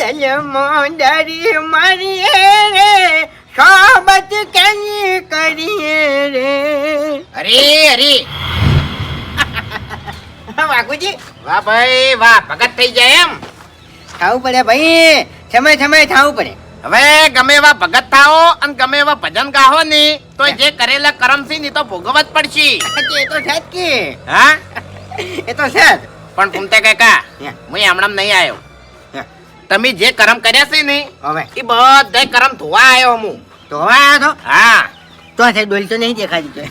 દલમો ડરી મરીએ રે સોબત કેની કરીએ રે? અરે અરે. વાઘુજી? વાહ ભાઈ વાહ ભગત થઈ જાય એમ. થાવું પડે ભાઈ સમય સમય થાવું પડે. હવે ગમે એવા ભગત થાઓ અને ગમે એવા ભજન ગાહો ને તો જે કરેલા કરમ છે ની તો ભોગવત પડશે. એ તો છે કે. હા? એ તો છે પણ તે કાકા કા હું. હમણાં નહીં આવ્યો. તમે જે કરમ કર્યા છે ને હવે. એ બધા કરમ ધોવા આવ્યો હું. ધોવા આવ્યો તો હા. તો છે ડોલ તો નહીં દેખાતી તો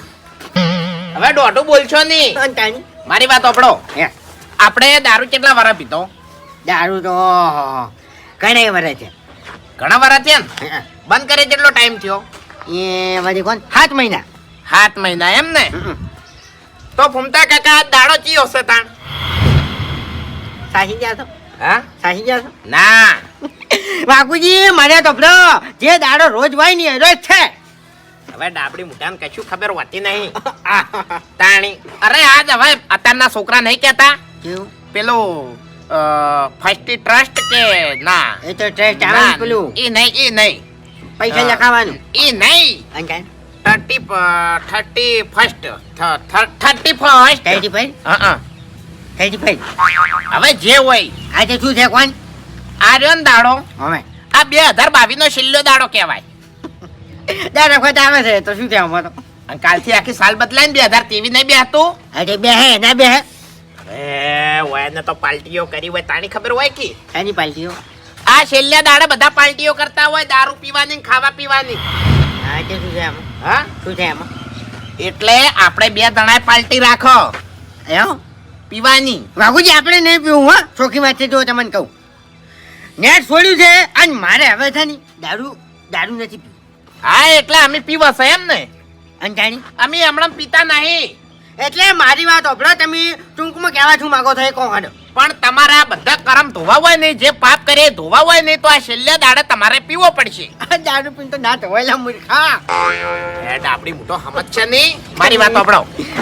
હવે દોઢું બોલશો નહીં મારી વાત આપણો હે. આપણે દારૂ કેટલા વરા પીતો દારૂ તો ઘણા વરે છે. ઘણા વરા છે ને. બંધ કરે કેટલો ટાઈમ થયો? એ વળી કોણ? સાત મહિના. સાત મહિના એમ ને. તો ફૂમતા કાકા દાડો ચી હશે તાણ? સાહી ગયા છો હા? સાસી ગયા છો? ના. બાપુજી મને તો જે દાડો રોજ હોય ને રોજ છે. હવે ડાબડી મુઠાને કશું ખબર હોતી નહીં. તાણી. અરે આજ હવે અત્યારના છોકરા નહીં કહેતા? કેવું? પેલું ફર્સ્ટ ટ્રસ્ટ કે ના? એ તો ટ્રેસ્ટ આવે પેલું. ઈ નહીં એ નહીં. પૈસા હા. લખાવાનું. ઈ નહીં. Thirty thirty first thirty first thirty five thirty હવે જે હોય આજે શું છે કોણ? આર્યન ને દાડો. હવે. આ બે હજાર બાવીસ નો છેલ્લો દાડો કહેવાય. દર વખત આવે છે તો શું આમાં તો? કાલથી આખી સાલ બદલાય ને બે હજાર તેવી નહીં બેહતું? આજે બે હે ના બે હે. એ હોય ને તો પાલટીઓ કરી હોય તાણી ખબર હોય કે? એની પાલટીઓ. આ છેલ્લા દાડે બધા પાલટીઓ કરતા હોય દારૂ પીવાની ખાવા પીવાની. આજે શું છે એમાં હા? શું છે એમાં એટલે આપણે બે જણાએ પાલટી રાખો. એવો પીવાની. વાઘુજી આપણે નહીં પીવું હા. ચોખી વાત છે જો તમને કહું. નેટ છોડ્યું છે અને મારે હવે છે ને દારૂ દારૂ નથી પીવું. હા એટલે અમે પીવશે એમ ને. અંજાણી જાણી? અમે હમણાં પીતા નહીં. એટલે મારી વાત ઓભળો તમે ટૂંકમાં કહેવા છું માગો છો એ કહો હાડો. પણ તમારા બધા કરમ ધોવા હોય ને જે પાપ કરે એ ધોવા હોય ને તો આ છેલ્લા દાડે તમારે પીવો પડશે. દારૂ પીને તો ના ધોવાયેલા મૂર્ખા. હેડ આપણી મોટો સમજ છે નહીં મારી વાત સાંભળો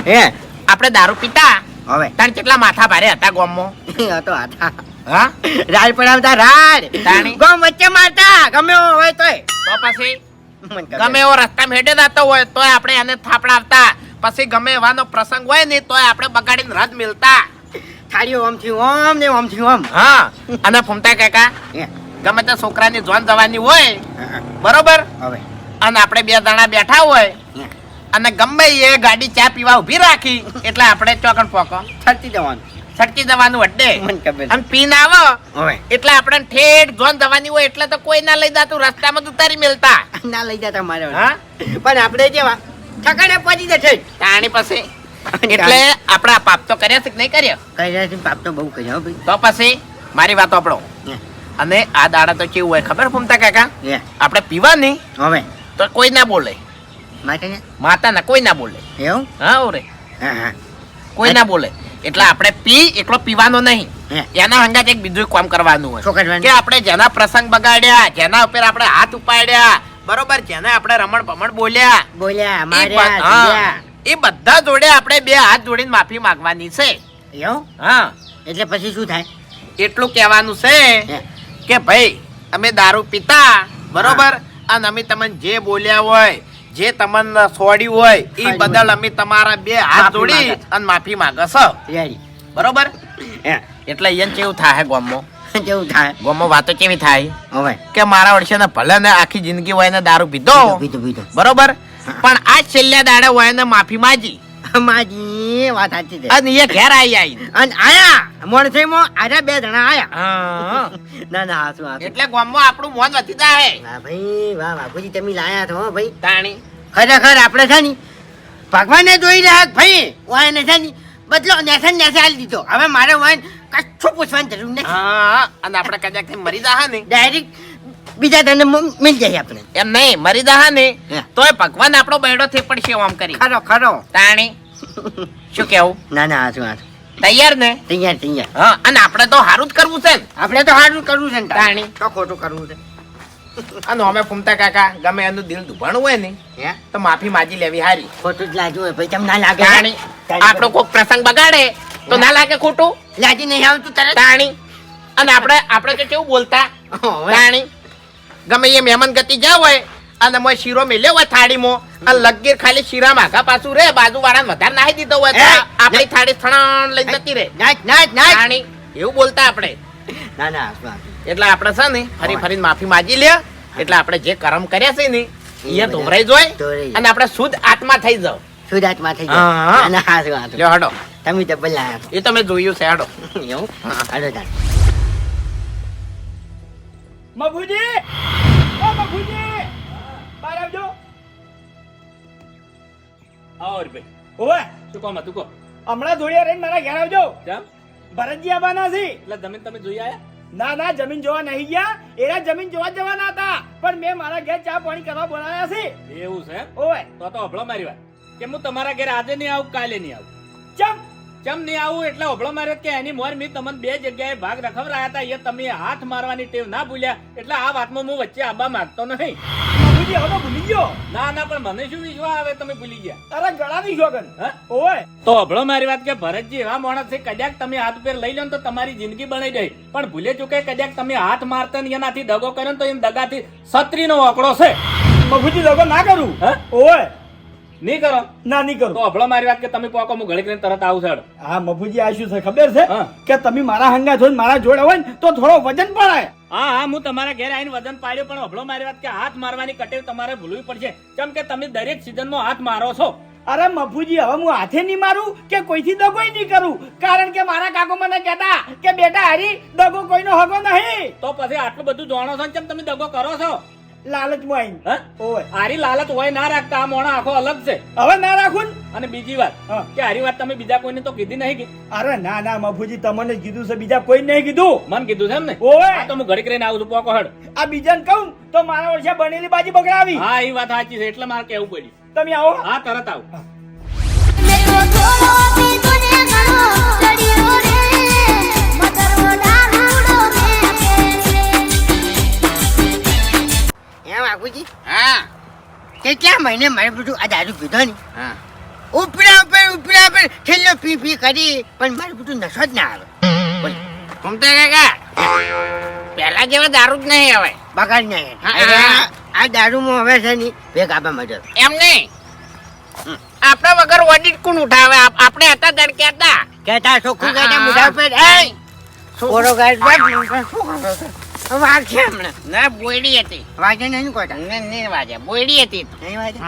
હે. આપણે દારૂ પીતા? હવે. તાણ કેટલા માથા ભારે હતા ગોમમાં? આ તો આથા હા? રાડ પડાવતા રાજ. તાણી? ગમ વચ્ચે મારતા ગમે એવો હોય તોય. તો પછી? ગમે એવો રસ્તા હેડે જતો હોય તોય આપણે એને થાપડાવતા. પછી ગમે એવાનો પ્રસંગ હોય ને તોય આપણે બગાડીને રદ મિલતા. થાળીઓ ઓમથી ઓમ ને ઓમથી ઓમ. હા. અને ફૂમતા કાકા? ગમે તે છોકરાની જોન જવાની હોય. બરોબર? હવે. અને આપણે બે દાણા બેઠા હોય. અને ગમે એ ગાડી ચા પીવા ઊભી રાખી એટલે આપણે ચોકણ પોકો. છટકી જવાનું છટકી જવાનું અડ્ડે આમ. પીન આવો. એટલે આપણે ઠેઠ જોન જવાની હોય એટલે તો કોઈ ના લઈ જતું રસ્તામાં ઉતારી મેલતા. ના લઈ જતા મારે હા? પણ આપણે જેવા ઠકાણે પહોંચી જશે. તાણી પછી. એટલે આપણે પાપ તો કર્યા છે કે નહીં કર્યા? કઈ છે પાપ તો બહુ કર્યો ભાઈ. તો પછી મારી વાત આપણો અને આ દાડા તો કેવું હોય ખબર ફૂમતા કાકા? આપણે પીવાની? હવે. તો કોઈ ના બોલે. માટે માતા ના કોઈ ના બોલે. એવું? હા ઓરે. કોઈ ના બોલે. એટલે આપણે પી એકલો પીવાનો નહીં. એના હંગાત એક બીજું કામ કરવાનું હોય. કે આપણે જેના પ્રસંગ બગાડ્યા જેના ઉપર આપણે હાથ ઉપાડ્યા બરોબર જેને આપણે રમણ ભમણ બોલ્યા બોલ્યા માર્યા. એ બધા જોડે આપણે બે હાથ જોડીને માફી માંગવાની છે. એવું? હા. એટલે પછી શું થાય? એટલું કહેવાનું છે કે ભાઈ અમે દારૂ પીતા બરોબર? અને અમે તમને જે બોલ્યા હોય જે તમને છોડ્યું હોય એ બદલ અમે તમારા બે હાથ જોડી અને માફી રેડી બરોબર? એટલે એને કેવું થાય ગોમો કેવું થાય ગોમો વાતો કેવી થાય? હવે. કે મારા વર્ષે ને ભલે ને આખી જિંદગી હોય ને દારૂ પીધો. પીધો પીધું બરોબર? પણ આ છેલ્લા દાડે હોય ને માફી માંગી. માજી વાત સાચી છે. અને એ ઘેર આવી આવી અને આયા મોણસેમાં આજે બે જણા આયા. ના ના હાસુ હાસુ એટલે ગામમાં આપણું મોન વધી જાય વાહ ભાઈ વાહ બાપુજી તમે લાયા છો ભાઈ. તાણી. ખરેખર આપણે છે ને ભગવાનને જોઈ રહ્યા ભાઈ. વાય ને છે ને બદલો નેસન નેસે આલી દીધો. હવે મારે વાય કશું પૂછવાની જરૂર નથી. હા અને આપણે કદાચ મરી જા ને. ડાયરેક્ટ બીજા તને મિલ જાય આપણે. એમ નહીં મરી જા ને. તોય ભગવાન આપણો બૈડો થઈ પડશે આમ કરી. ખરો ખરો. તાણી. શું કેવું? ના ના હાથું હાસુ તૈયાર ને? તૈયાર તૈયાર. હા અને આપણે તો સારું જ કરવું છે આપણે તો સારું કરવું છે તાણી. તો ખોટું કરવું છે. અને અમે ફૂમતા કાકા ગમે એનું દિલ દુભાણું હોય ને તો માફી માજી લેવી હારી. ખોટું જ લાગ્યું હોય ભાઈ તમને ના લાગે? તાણી આપણો કોઈક પ્રસંગ બગાડે તો ના લાગે ખોટું? લાજી નહીં આવતું તરત? તાણી અને આપણે આપણે તો કેવું બોલતા? ઓવે. ગમે એ મહેમાન ગતિ જાવ હોય અને મોય શીરો મેલ્યો હોય થાળીમાં. અને લગીર ખાલી શીરા માખા પાછું રે બાજુ વાળાને વધારે નાહી દીધો હોય તો આપણી થાળી થણ લઈ જતી રે. નાચ એવું બોલતા આપણે. ના ના. એટલે આપણે છે ને ફરી ફરીને માફી માગી લે. એટલે આપણે જે કર્મ કર્યા છે ને એ ધોમરાઈ જોય અને આપણે શુદ્ધ આત્મા થઈ જાવ સુદાતમાં થઈ હા, હા. જાય ના હા હડો. તમે ડબલ લાયા એ તમે જોયું છે હડો. એવું? હડો હાલો મભુજી ઓ મફુજી બહાર આવજો. આવો ભાઈ. ઓવે શું કોમ હતું કો હમણાં જોડિયા રહીને મારા ઘેર આવજો. કેમ? ભરતજી આવવાના છે. એટલે જમીન તમે જોઈ આયા? ના ના જમીન જોવા નહીં ગયા. એરા જમીન જોવા જવાના હતા. પણ મેં મારા ઘેર ચા પાણી કરવા બોલાયા છે. એવું છે? ઓવે તો તો હભળો મારી વાત. કે હું તમારા ઘરે આજે નહીં આવું કાલે નહીં આવું? ચમ. ચમ નહીં આવું એટલે હભળો માર્યો કે એની મોર મેં તમને બે જગ્યાએ ભાગ રખવરાયા હતા. એ તમે હાથ મારવાની ટેવ ના ભૂલ્યા. એટલે આ વાતમાં હું વચ્ચે આબા માંગતો નહીં. હવે ભૂલી ગયો. ના ના પણ મને શું વિશ્વાસ આવે? તમે ભૂલી ગયા. તારા ગળાની શોગન ઓય તો અભળો મારી વાત કે ભરતજી એવા માણસ છે કદાચ તમે હાથ પેર લઈ લો ને તો તમારી જિંદગી બની જાય પણ ભૂલે ચૂકે કદાચ તમે હાથ મારતા ને એનાથી દગો કર્યો ને તો એમ દગાથી છત્રીનો આંકડો છે. મફુજી દગો ના કરું. હા? નહીં કરો. ના નહીં કરો. તો હભળો મારી વાત કે તમે પોકો હું ઘડી કરીને તરત આવું સર હા મફુજી આ શું છે? ખબર છે કે તમે મારા હંગા જોઈને મારા જોડે હોય ને તો થોડો વજન પડાય. હા હા હું તમારા ઘરે આવીને વજન પાડ્યો પણ હભળો મારી વાત કે હાથ મારવાની કટેવ તમારે ભૂલવી પડશે. કેમ કે તમે દરેક સિઝનમાં હાથ મારો છો. અરે મફુજી હવે હું હાથે નહીં મારું કે કોઈથી દગો નહીં કરું? કારણ કે મારા કાકો મને કહેતા કે બેટા હરી દગો કોઈનો હગો નહીં. તો પછી આટલું બધું જાણો છો ને કેમ તમે દગો કરો છો? લાલચમાં આવીને હા? ઓય. આરી લાલચ હોય ના રાખતા આ મોણા આખો અલગ છે. હવે ના રાખું ને? અને બીજી વાત હા. કે આરી વાત તમે બીજા કોઈને તો કીધી નહીં કે? અરે ના ના મફુજી તમને જ કીધું છે બીજા કોઈ નહીં કીધું. મન કીધું છે એમ ને? ઓય. હા, તો હું ઘડી કરીને આવું છું પોકો હડ. આ બીજાને કહું તો મારા વર્ષે બનેલી બાજી બગડાવી. હા એ વાત સાચી છે એટલે મારે કેવું પડ્યું. તમે આવો. હા તરત આવું. મેરો થોડો ઘણો બાપુજી હા. કેટલા મહિને મારે બધું આ દારૂ પીધો ને હા. ઉપરા ઉપર ઉપરા ઉપર છેલ્લો પી પી કરી પણ મારું બધું નશો જ ના આવે. ઘૂમતા કાકા પેલા જેવા દારૂ જ નહીં હવે બગાડ નહીં. આ- દારૂમાં હવે છે ને ભેગ આપવા મજો એમ નહીં? આપણા વગર ઓડિટ કોણ ઉઠાવે? આપણે હતા તડકે હતા કેતા છોકરું હા, કહેતા પર એ છોકરો ગાય શું કરો છો હમણાં. ના બોયડી હતી. વાગે નહીં કોટા ને ને વાજે બોયડી હતી નહીં વાગે?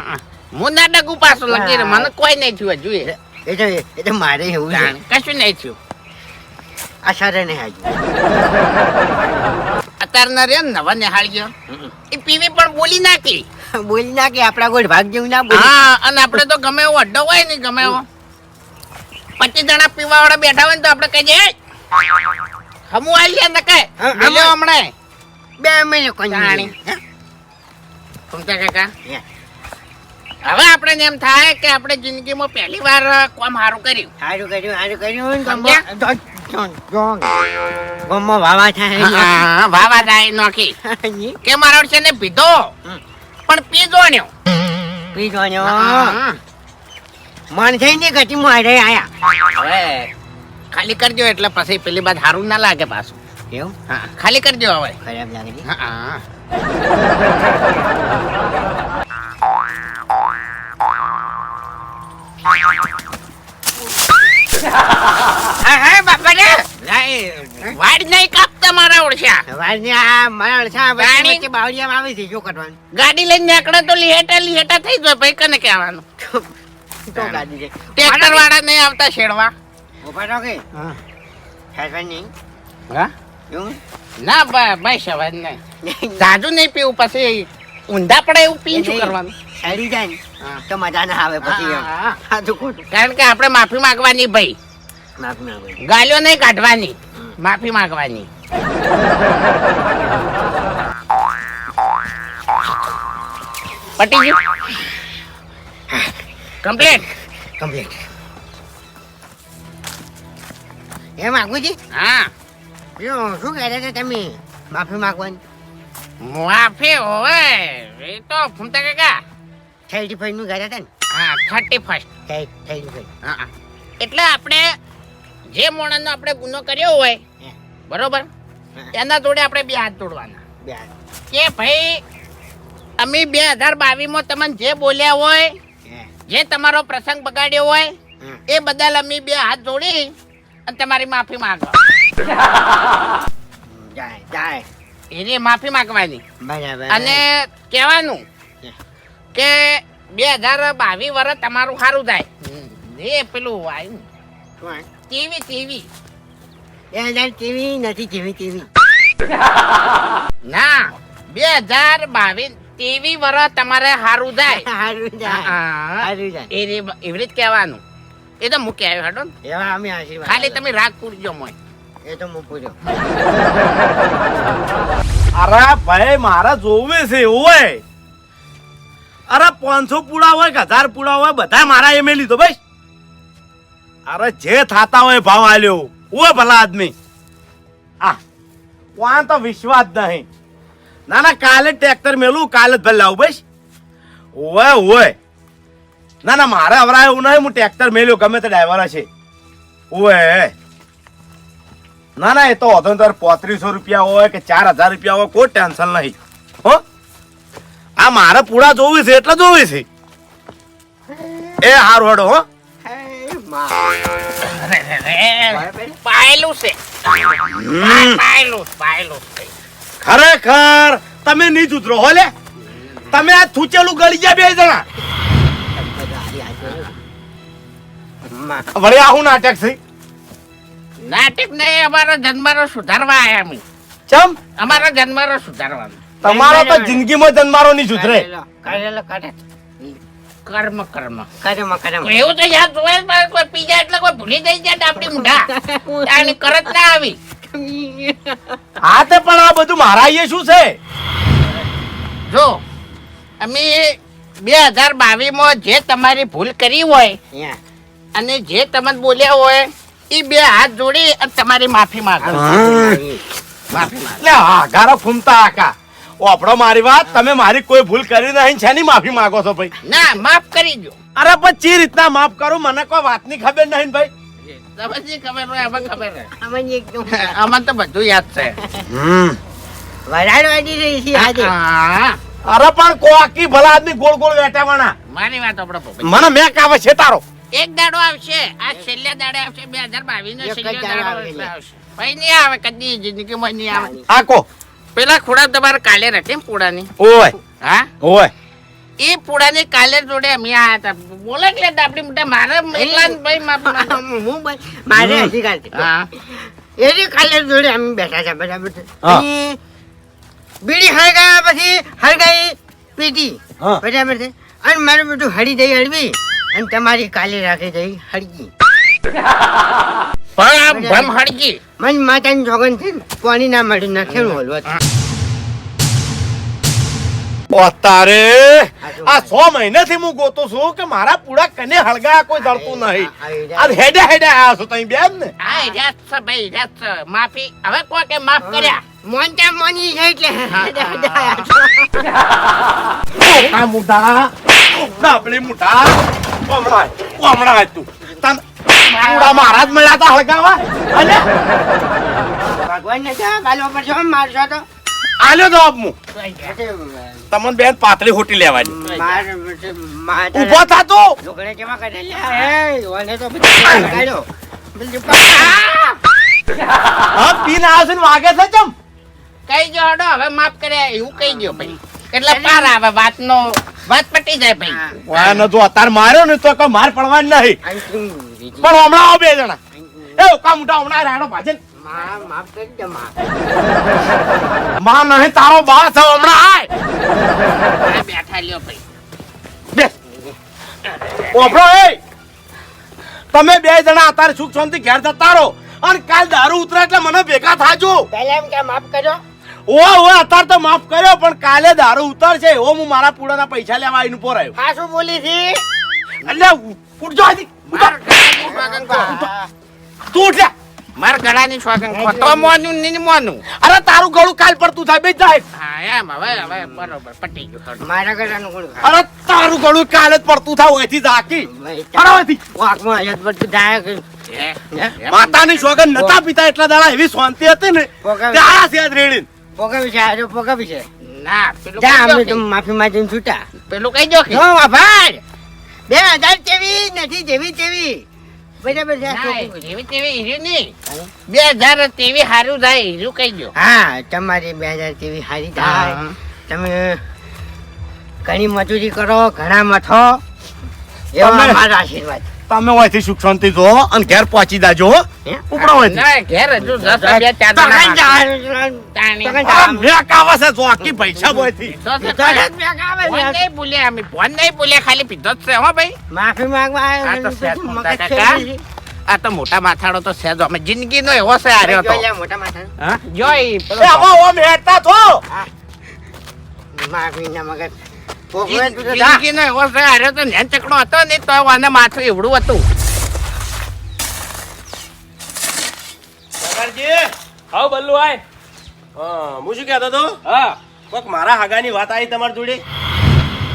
હું ના ડગું પાછું લગી મને કોઈ નહીં થયું જોઈએ એ. તો એ તો મારે એવું છે. કશું નહીં થયું. આ સારે નહીં હાજુ અત્યારના રે નવા નિહાળ ગયો એ પીવી પણ બોલી નાખી. બોલી નાખી આપડા આપણા કોઈ ભાગ જેવું ના બોલી. હા અને આપણે તો ગમે એવો અડ્ડો હોય ને ગમે એવો. પચીસ જણા પીવા વાળા બેઠા હોય ને તો આપણે કહીએ "એ, હમું આવીએ ને હા, મળ્યો હમણાં? બે મહિને કોઈ જાણી. કાકા? હવે આપણે એમ થાય કે આપણે જિંદગીમાં પહેલી વાર કોમ સારું કર્યું. સારું કર્યું સારું કર્યું ગમો- વાવા થાય હા, વાવા થાય નોખી. કે મારો છે ને પીધો પણ પી જોણ્યો પી જોજો હા. મન થઈ ને ગતિ આયા. હવે ખાલી કરજો એટલે પછી પેલી બાદ સારું ના લાગે પાછું. એવું? હા ખાલી કરજો હવે. ખરાબ લાગે છે હા હા. હા બાપા ને વાડ નહીં કાપતા મારા ઓળખ્યા સવારની આ મારા રાણી. વચ્ચે બાવળિયામાં આવે છે શું કરવાનું? ગાડી લઈને નીકળે તો લીહેટા લીહેટા થઈ જાય ભાઈ કને કહેવાનું? તો ગાડી છે ટ્રેક્ટર વાળા નહીં આવતા શેડવા ઊભા રહો કે? સાસવા નહીં હા? એવું? ના ભાઈ ભાઈ સવાર નહીં. જાજુ નહીં પીવું પછી ઊંધા પડે એવું પી શું કરવાનું? સારી જાય ને તો મજા ના આવે પછી હા, હા. હા તો ખોટું. કારણ કે આપણે માફી માંગવાની ભાઈ. માફ ગાલીઓ નહીં કાઢવાની. માફી માંગવાની. પટી ગયું? કમ્પ્લીટ? કમ્પ્લીટ. એમ માગુજી? હા. જો શું કહેતા હતા તમે? માફી માંગવાની. માફી હોય એ તો ફૂમતા કાકા થર્ટી ફાઈવનું કહેતા હતા ને. હા થર્ટી ફર્સ્ટ થર્ટી ફાઈવ. હા એટલે આપણે જે મોણસનો આપણે ગુનો કર્યો હોય. બરોબર? એના જોડે આપણે બે હાથ જોડવાના. બે કે ભાઈ અમે બે હજાર બાવીસમાં તમને જે બોલ્યા હોય જે તમારો પ્રસંગ બગાડ્યો હોય એ બદલ અમે બે હાથ જોડી અને તમારી માફી માંગો. જાય જાય. એની માફી માંગવાની. બરાબર. અને કહેવાનું કે બે હજાર બાવીસ વર્ષ તમારું સારું થાય. એ પેલું આવ્યું ટીવી ટીવી. બે હજાર ટીવી? નથી ટીવી ટીવી. ના બે હજાર બાવીસ ટીવી વર્ષ તમારે સારું જાય સારું જાય એવી રીતે કહેવાનું. એ તો મૂકી આવ્યો હાડો એવા અમે આશીર્વાદ ખાલી તમે રાગ પૂરજો મોય. એ તો હું પૂછ્યો અરે ભાઈ મારા જોવે છે ઓય અરે પાંચસો પૂડા હોય કે હજાર પૂડા હોય બધા મારા એમે લીધો ભાઈ. અરે જે થાતા હોય ભાવ આલ્યો. ઓય ભલા આદમી. આ કોણ તો વિશ્વાસ નહીં. ના ના કાલે ટ્રેક્ટર મેલું કાલે જ ભલે લાવું ભાઈ. ઓય ઓય ના ના મારે અવરા એવું નહીં હું ટ્રેક્ટર મેલ્યો ગમે તે ડ્રાઈવર છે ઓએ ના ના એ તો વધુ તાર પોત્રીસો રૂપિયા હોય કે ચાર હજાર રૂપિયા હોય કોઈ ટેન્શન નહીં. હો? આ મારે પૂરા જોવી છે એટલે જોવી છે. એ હારું હડો હો. ખરેખર તમે નહીં ઉતરો હો લે તમે આ થૂચેલું ગળી ગયા બે જણા. માં. વળી આવું નાટક છે? નાટક નહીં અમારો જન્મારો સુધારવા આયા અમે. ચમ? અમારો જન્મારો સુધારવાનો. તમારો તો જિંદગીમાં જન્મારો નહીં સુધરે કરેલો, કરેલો કરે. કર્મ કર્મ. કર્મ કર્મ. એવું તો યાદ જોવાય કોઈ પીજા એટલે કોઈ ભૂલી જાય છે ડાબડી મુઢા. તાણી કરત ના આવી. હા તે પણ આ બધું મારા અહીંયા શું છે? જો અમે બે હજાર બાવીસમાં જે તમારી ભૂલ કરી હોય અહીંયા. અને જે તમે બોલ્યા હોય એ બે હાથ જોડી અને તમારી માફી માંગો. માફી માંગો. હા ગારો ફૂમતા આકા ઓપડો મારી વાત તમે મારી કોઈ ભૂલ કરી નહીં છેની માફી માંગો છો ભાઈ? ના માફ કરી દો. અરે પણ ચી રીતના માફ કરું? મને કોઈ વાતની ખબર નહીં ભાઈ. તમને ખબર હોય ખબર હોય. અમને તો બધું યાદ છે. વરાળ રહી છે આજે. હા, અરે પણ કોકી ભલા આદમી ગોળ ગોળ વેટાવાના મારી વાત આપણે મને મેં કાવે છે તારો. એક દાડો આવશે. આ છેલ્લા દાડે આવશે. બે હજાર બાવીસ નો છેલ્લો દાડો આવશે. ભાઈ નહીં આવે કદી જિંદગીમાં નહીં આવે. આકો પેલા ખોડા તમારે કાલે રાખે ને પૂડાની. ઓય. હા? ઓય. એ પૂડાની કાલે જોડે અમે આયા હતા. બોલે કે આપડી મોટા મારે એકલા ભાઈ હું મારે. હજી હા. એની કાલે જોડે અમે બેઠા છે બરાબર. હા. બીડી હળગાયા પછી હળગાઈ પીટી બરાબર છે. અને મારું બધું હળી દઈ હળવી. અને તમારી કાલી રાખી દઈ હળગી. પણ આ ભમ હળગી. મન માતાની જોગન છે કોની ના મળી ના મળ્યું નથી બોલવા આ સો મહિનાથી હું ગોતો છું કે મારા પૂડા કને હળગા કોઈ દળતું નહીં. આ હેડા હેડે આ છો. તઈ બેન ને? આ હેડા છે ભાઈ હેડા છે. માફી. હવે કોઈ કે માફ કર્યા? મોનતા મોની છે એટલે આ મુડા ડાબલી મુઢા હમણાં તું તન પૂડા મારા જ મળ્યા તા હળગાવા? અલે ભગવાન ને જવાબ આલવા પડશે હો, મારશો તો આલ્યો જવાબ હું તમને બેન પાતળી હોટી લેવાની માર થા તો ઢોકળે કેવા કરે એ, ઓને તો બધું કાઢ્યો. હા પીને આવશે ને વાગે છે ચમ? કઈ જો હડો હવે માફ કર્યા એવું કહી ગયો ભાઈ? એટલે પાર આવે વાતનો? વાત પટી જાય ભાઈ. વાને જો અતાર માર્યો ને તો કોઈ માર પડવાની નહીં. પણ હમણાં આવો બે જણા. એ કા મોટા હમણાં રાડો ભાજે માં માફ કરી દે માં માં નહીં તારો બા છે હમણાં આય. આ બેઠા લ્યો ભાઈ. બેસ ઓફરો એ. તમે બે જણા અત્યારે સુખ શાંતિ ઘેર જતા રહો. અને કાલ દારૂ ઉતરે એટલે મને ભેગા થાજો. પહેલા એમ કે માફ કરજો. ઓ ઓ અત્યારે તો માફ કર્યો પણ કાલે દારૂ ઉતરશે. એવો હું મારા પૂડાના પૈસા લેવા આવીને પોર આવ્યો હા શું બોલી છી? એટલે ઉઠજો ખો. તું ઉઠ માર ગળાની શોખન. તો મોનું નહીં મોનું. અરે તારું ગળું કાલ પડતું થાય બે જાય. હા એમ હવે હવે બરોબર પટી ગયું મારા ગળાનું ગળું અરે તારું ગળું કાલે જ પડતું થાય ઓયથી ઝાકી. અરે ઓયથી વાકમાં અહીંયા પડતું? એમ? માતાની શોખન નતા પિતા એટલા દાડા એવી શાંતિ હતી ને. છે આજ રેડીને. પોગાવી છે આજે પોગાવી છે. ના પેલું જા અમે તો માફી માંગીને છૂટા. પેલું કહી દો કે નો આભાર બે હજાર તેવી નથી જેવી તેવી. બરાબર છે તેવી હીરું નહીં. બે હજાર તેવી સારું થાય હીરું કહી દો હા તમારી બે હજાર તેવી સારી થાય. તમે ઘણી મજૂરી કરો ઘણા મથો. એવા મારા આશીર્વાદ. તમે હોયથી સુખ શાંતિ જો અને ઘેર પહોંચી. હે? ઉપડો હોયથી. ના ઘેર હજુ દસ બે ચાર. મેક આવે છે જો આખી પૈસા હોયથી. તો છે તો જ મેં આવે છે. નહીં ભૂલ્યા અમે ફોન નહીં બોલે ખાલી પીધો જ છે હો ભાઈ. માફી માંગવા આ તો આવ્યો મોટા. આ તો મોટા માથાડો તો સેજો. અમે જિંદગીનો એવો છે આર્યો તો મોટા માથા હા? જોઈ પેલો ઓ આવો તો. માફી ના જા. જિંદગીનો એવો છે આ તો નેન ચકડો હતો ને તો આને માથું એવડું હતું. સરદારજી હાવ બલ્લુ આય. હા હું શું કહેતો તો હા. કોક મારા હાગાની વાત આવી તમારી જોડે?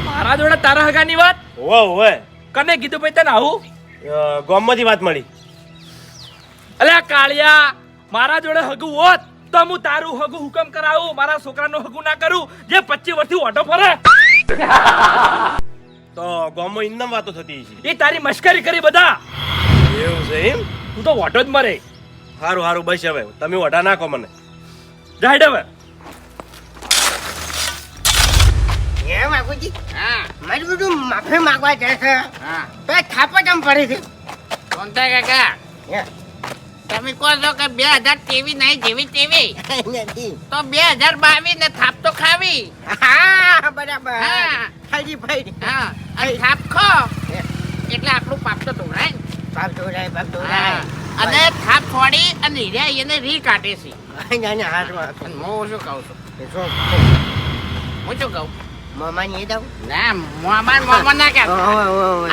મારા જોડે તારા હગાની વાત? હોવે હોવે. કને કીધું ભાઈ તને આવું? ગામમાંથી વાત મળી. અલ્યા કાળિયા મારા જોડે હગું હોત તો હું તારું હગું હુકમ કરાવું મારા છોકરાનું હગું ના કરું જે પચીસ વર્ષથી ઓટો ફરે. તો ગામમાં ઇન્દમ વાતો થતી છે એ તારી મશ્કરી કરી બધા. એવું છે એમ? હું તો ઓટો જ મરે. સારું સારું બસ હવે. તમે વટા નાખો મને. જાય હવે. બાપુજી? હા. મારું બધું માફી માંગવા જાય છે. હા. તો એ થાપો ચમ છે? કાકા? હે. તમે કહો છો કે બે હજાર તેવી નહીં જેવી તેવી? તો બે હજાર બાવી ને થાપ તો ખાવી. હા બરાબર. ખાલી ભાઈ હા અને થાપ ખો. એટલે આપણું પાપ તો ધોરાય પાપ ધોરાય પાપ ધોરાય અને થાપ છોડી અને હીર્યા એને રી કાઢે છે. હું શું કહું છું? હું શું કહું? દઉં ના મોમાં મોમાં ના કહેતા.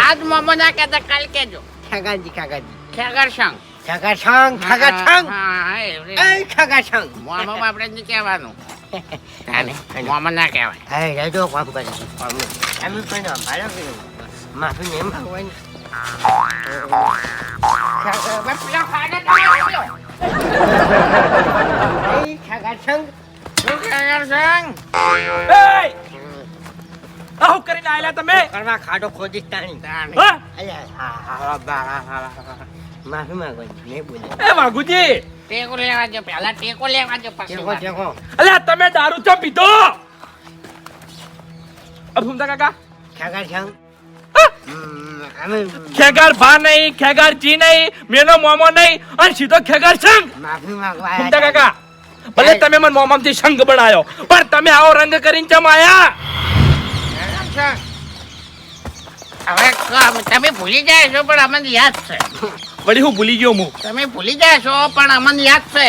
આજ મોમાં ના કહેતા કાલ કેજો ખેગાજી ખેગાજી ખેગર સંગ ખગા છંગ ખગા છંગ હા એવડી. એ ખગા છંગ મોમાં આપણે નહીં કહેવાનું. તાને મોમાં ના કહેવાય. એ રહેજો કામ કરે અમે પણ અમારો માફી નહીં માંગવાની કરીને આયલા તમે? કરવા ખાડો ખોદી તાણી. હા, હા, હા, હા. માફી માંગો નહીં બોલે. એ વાઘુજી! ટેકો લેવા જો પહેલા ટેકો લેવા જો પછી ટેકો ટેકો. અલ્યા તમે દારૂ ચમ પીધો? અબ કાકા? ખેગાર છંગ ખેગાર ભા નહીં ખેગાર જી નહીં મેનો મોમો નહીં અને સીધો ખેગાર છંગ માફી માંગવા કાકા ભલે તમે મને મોમમથી શંખ બનાયો પણ તમે આવો રંગ કરીને ચમ આયા? હવે ક- તમે ભૂલી જાય છો પણ અમને યાદ છે. વળી હું ભૂલી ગયો હું તમે ભૂલી ગયા છો પણ અમને યાદ છે.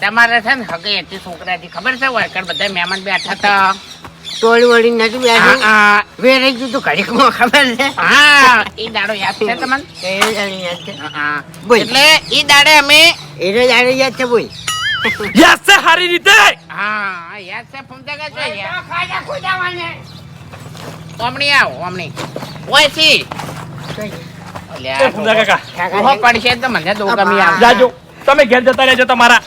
તમારે છે ને હગે હતી છોકરાથી ખબર છે વર્કર બધા મહેમાન બેઠા હતા. ટોળી વળી નથી બેઠી વેરાઈ ગયું તો ઘડીકમાં ખબર છે. હા એ દાડો યાદ છે તમને? એ દાડો યાદ છે. હા. બોલ. એટલે એ દાડે અમે એ જાણી યાદ છે બોલ. યાદ છે સારી રીતે? હા યાદ છે ફૂમતા કા છે યાર. ઓમણી આવ ઓમણી ઓય સી એ સુનતા કાકા. ઓહો પડશે તો મને દો ગમી આવ જાજો તમે ઘેર જતા રહેજો તમારા.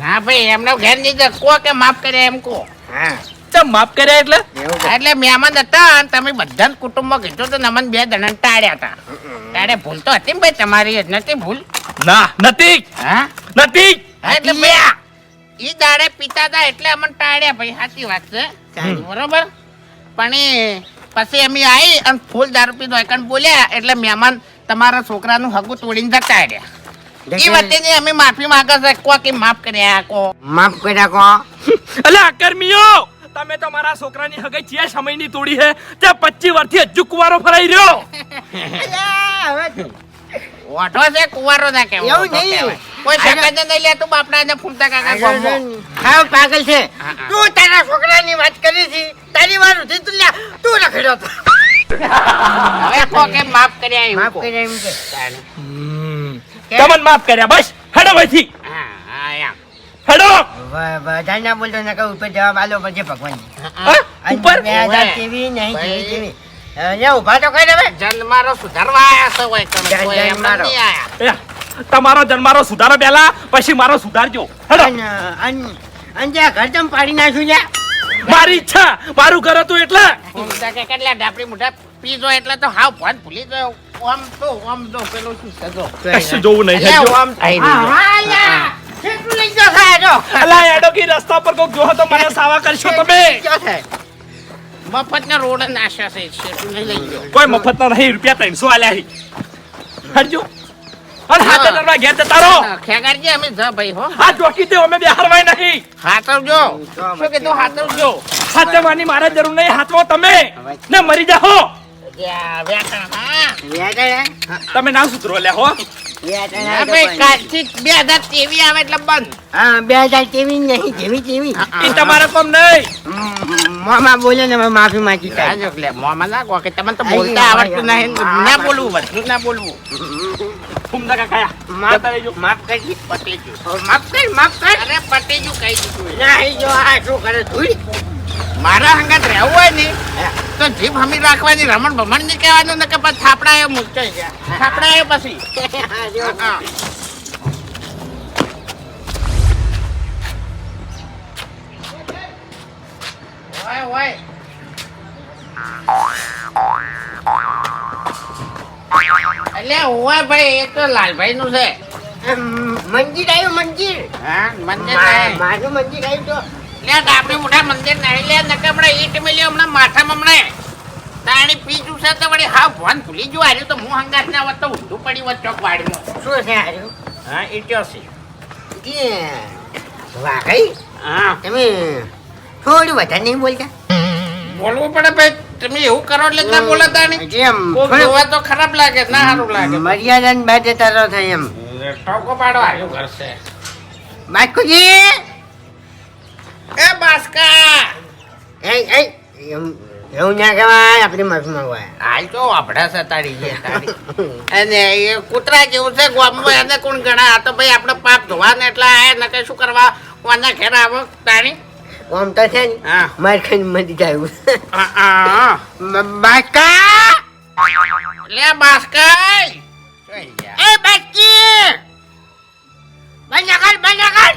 ના ભાઈ એમને ઘેર નહીં. કો કે માફ કરે એમ કો. હા. ચમ માફ કર્યા એટલે? એટલે મહેમાન હતા અને તમે બધા કુટુંબમાં કીધું તો નમન બે જણા ટાળ્યા હતા. તારે ભૂલ તો હતી ને ભાઈ તમારી જ નથી ભૂલ. ના નથી. હા? નથી. એટલે મે ઈ દાડે પીતા હતા એટલે અમને ટાળ્યા ભાઈ સાચી વાત છે. બરોબર? પણ પછી અમે આવી અને ફૂલ દારૂ પીધો. એકણ બોલ્યા એટલે મહેમાન તમારા છોકરાનું હગું તોડીને જતા રહ્યા એ વખતે અમે માફી માંગે છે કો કે માફ કર્યા કો માફ કર્યા કો અલે અકર્મીઓ તમે તો મારા છોકરાની હગઈ ચિયા સમયની તોડી હે તે 25 વર્ષથી હજુ કુવારો ફરાઈ રહ્યો. અલ્યા, છે કુવારો ના કહેવાય એવું નહીં. કોઈ શકત નહીં લેતું બાપડા ને ફૂમતા કાકા પાગલ છે. હા, હા. તું તારા છોકરાની વાત કરી છે તારી વાત ઉઠી તું લ્યા તું રખડ્યો તો. હવે કો કે માફ કર્યા એવું માફ કર્યા એમ કે તમને માફ કર્યા બસ. હડો ભાઈથી હા હા એમ. હેડો. વ- વધારે ના બોલતો ને કહું ઉપર જવાબ આલો પડશે ભગવાન ઉપર? બે હજાર તેવી નહીં તેવી તેવી ઊભા તો કરી હવે? જન્મારો સુધારવા આયા છો હોય તમે. કોઈ એમ નથી આયા. તમારો જન્મારો સુધારો પહેલા પછી મારો સુધારજો. હેડો. અન અન અને ઘર તમ પાડી નાખ્યું લ્યા મારી ઈચ્છા. મારું ઘર હતું એટલે. કેટલા ડાપડી ડાબડી પીજો એટલે તો હાવ ભાન ભૂલી ગયો. આમ તો આમ તો પેલું શું છે કશું જોવું નહીં અલ્યા, આમ થઈ રહ્યું. કેટલું લઈ ગયો ખાય અલા એડો કી રસ્તા પર કોક જોહો તો મને સાવા કરશો તમે. ક્યાં થાય મફતના રોડ નાશા છે શેઠું લઈ ગયો. કોઈ મફત ના નહીં રૂપિયા ત્રણસો આલ્યા હી હટજો અને હાથે દરવા ઘેર જતા રહો. ખેગારજી અમે જ ભાઈ હો. આ જોકી તે અમે બે હારવાય નહીં. હાથવજો. શું કીધું? હાથવજો. હાથવાની મારે જરૂર નહીં હાથવો તમે. ને મરી જાઓ તમે ના સુધરો લે હો. વ્યાકરણ હા ભાઈ, કાલથી બે હજાર તેવી આવે એટલે બંધ. બે હજાર તેવી નહીં તેવી એ તમારે કોમ નહીં. મામા બોલે ને માફી માંગી કે તમને તો બોલતા આવડતું નહીં. ના બોલવું બધું ના બોલવું. ફૂમના કાકા માફ જતા રહેજો. માફ કરજી પતી ગયું માફ કર માફ કર. અરે પતી ગયું કહી દીધું નહીં જો આ શું કરે ધૂળ. મારા હંગાત રહેવું હોય ને તો જીભ હમી રાખવાની રમણ ભમણની કહેવાનું ને કે પછી થાપડા એ મુકાઈ ગયા થાપડા એ પછી હા, જો. હા. એટલે ઓય ભાઈ એ તો લાલભાઈ નું છે મંદિર આવ્યું મંદિર હા મંદિર મારું મંદિર આવ્યું તો. ડાબડી મોઢા મંદિર નહીં લે નકે હમણાં ઈટ મિલ્યો હમણાં માથામાં હમણાં. તાણી પીજું છે તો વળી હાવ ભણ ભૂલી ગયું હાર્યું તો હું હંગાત ના હોત તો ઊંધું પડી હોત ચોક વાડીમાં. શું છે હારું હા ઇટ્યોસી કે વાહ હા. તમે થોડું વધારે નહીં બોલતા? બોલવું પડે ભાઈ. તમે એવું કરો એટલે ના બોલાતા નહીં કેમ જોવા તો ખરાબ લાગે ના સારું લાગે. મર્યાદાને બાદ તારો થાય એમ. ટોકો પાડો હાર્યું કરશે બાસ્કુજી! એ બાસ્કા! એ એ એવું ના કહેવાય આપણી માફી માંગવાય. હાલ તો અભડા સતાડી છે અને એ કૂતરા જેવું છે ગામમાં એને કોણ ગણા આ તો ભાઈ આપણે પાપ ધોવાને એટલે આયા નકે શું કરવા? કોના ઘેર આવો તારી. આમ તો છે ને માર ખાઈને મરી જાય આ, આ. બાસ્કા! લે બાસ્કા એ બાસ્કી! બંધ કર બંધ કર.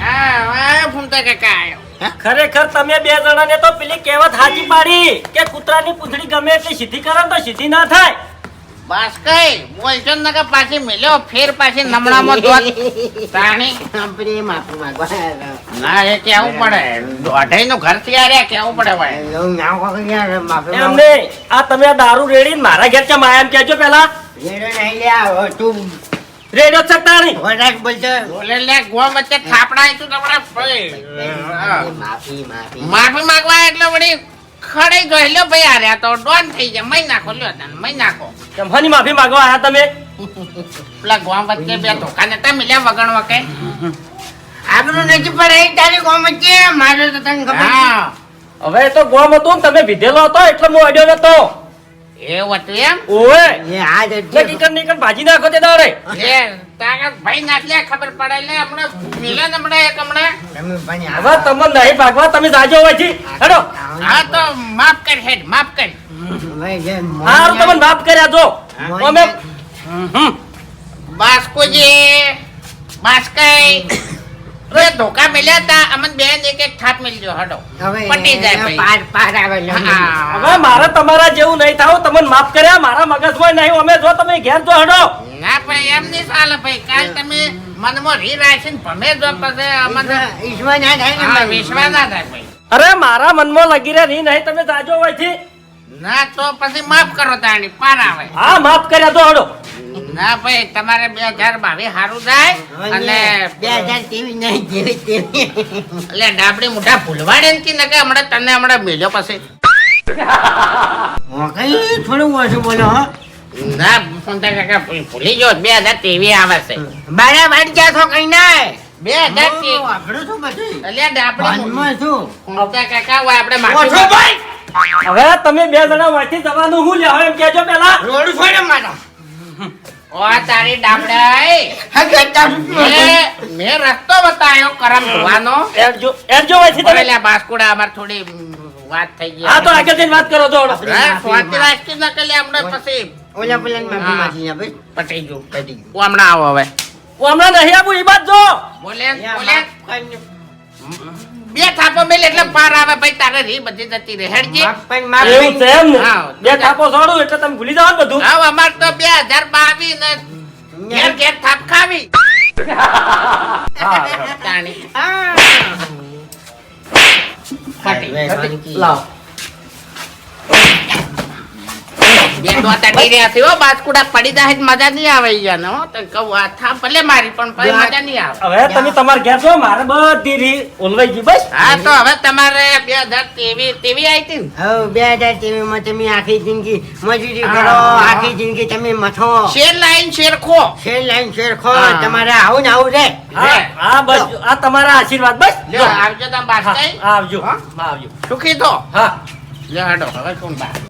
હા ફૂમતા કાકા આયો. ખરેખર તમે બે જણાને તો પેલી કહેવત હાજી પાડી કે કૂતરાની પૂંછડી ગમે એટલી સીધી કરો તો સીધી ના થાય. બાસ્કાઈ બોલશો ને કે પાછી મિલ્યો ફેર પાછી નમણામાં દોત પ્રાણી કંપની માફી માંગવા ના એ કેવું પડે? નું ઘરથી આર્યા કેવું પડે ભાઈ? એમ નહીં. આ તમે આ દારૂ રેડી મારા ઘેર કેમ આયા એમ કહેજો પેલા રેડો નહીં લે તું રેડ્યો જ શકતા નહીં બોલતો બોલે લે થાપડા તું તમને ભાઈ. હા. માફી માફી. માફી માંગવા એટલે વળી ખડે ગયેલો ભાઈ આર્યા તો ડોન થઈ જાય મહી નાખો લ્યો તને મહી નાખો. કેમ હની માફી માંગવા આયા તમે? પેલા ગોમ વચ્ચે બે ધોકા તમે લે વગણ વકે આપણું નથી પડે તારી ગોમ છે મારે તો તને ખબર હા. હવે તો ગોમ હતું ને તમે વિધેલો હતો એટલે હું અડ્યો નતો. એવું હતું એમ? ઓવે. એ આ જ ને કીકર ભાજી નાખો તે દાડે. એ તાકાત ભાઈ નાખલે ખબર પડે લે હમણાં મિલે ને હમણાં એક હમણાં. તમે પણ હવે તમે નહીં ભાગવા તમે જાજો હોયથી. હેડો. હા તો માફ કર હેડ માફ કર. તમે હારું તમને માફ કર્યા જો. અમે હમ. બાસ્કોજી બાસ્કાઈ. ધોકા મળ્યા તા અમન બેન એક એક થાપ મિલજો હડો. પટી જાય પાર પાર આવે હવે મારે તમારા જેવું નહીં થાવ. તમને માફ કર્યા. મારા મગજમાં નહીં. અમે જો તમે ઘેર જો હડો. ના ભાઈ એમ નહીં ચાલે ભાઈ. કાલ તમે મનમાં રી રાખીને ભમે જો પછી અમને ઈશ્વર ના થાય. વિશ્વાસ ના થાય ભાઈ. અરે મારા મનમાં લગી રહ્યા નહીં નહીં. તમે જાજો હોયથી ના તો પછી માફ કરો તાણી. પાર આવે. હા માફ કર્યા તો હડો. ના ભાઈ તમારે બે હજાર બાવીસ સારું જાય હવે અને બે હજાર તેવી નહીં જેવી તેવી એટલે ડાબડી મોટા ભૂલવાડે ને કે હમણાં તને હમણાં મેલ્યો પછી. કઈ થોડું ઓછું બોલો હો. ના ફોનતા કાકા ભૂલી ગયો બે હજાર તેવી આવે છે. બારા કઈ બે હજાર હવે તમે બે જણા વાંચી જવાનું હું લેવા એમ કેજો પેલા રોડ છોડે મારો. ઓ તારી ડાબડાઈ. હા મેં રસ્તો બતાવ્યો કરમ ધોવાનો. એડજો એડજો વાંચી તમે? એટલે બાસ્કુડા અમાર થોડી વાત થઈ ગઈ. હા તો આગળ જઈને વાત કરો જો હડો સ્વાતિ ન લે હમણાં પછી. ઓલા પેલા માફી. માંગી જા ભાઈ. પટી ગયું પતી ગયું. હું હમણાં આવો હવે. હું હમણાં નહીં આવું એ બાદ જો. બોલે. બે થાપો મેલ એટલે પાર આવે ભાઈ તારે રી બધી જતી રહે. હેડજી. પણ એવું છે એમ ને? બે થાપો છોડું એટલે તમે ભૂલી જાવ બધું. હા અમાર તો બે હજાર બાવીસ ને ઘેર ઘેર થાપ ખાવી. હા તાણી. હા. લાવ. બે દોતા ડી રહ્યા છે હો બાજકુડા પડી જાય મજા નહીં આવે યાર હો. તને કહું આ થાપ ભલે મારી પણ પછી મજા નહીં આવે. હવે તમે તમારે ઘેર છો મારે બધી રી ઓલવાઈ ગઈ બસ. હા તો હવે તમારે બે હજાર તેવી તેવી આવી હતી ને? હવે બે તમે આખી જિંદગી મજૂરી કરો આખી જિંદગી તમે મથો. શેર લાઈન શેર ખો. શેર લાઈન શેર ખો તમારે આવું ને આવું રે. હા હા બસ આ તમારા આશીર્વાદ બસ. આવજો તમે બાસ્કાઈ. આવજો. હા? હા, આવજો સુખી તો. હા. લે હાડો હવે કોણ બા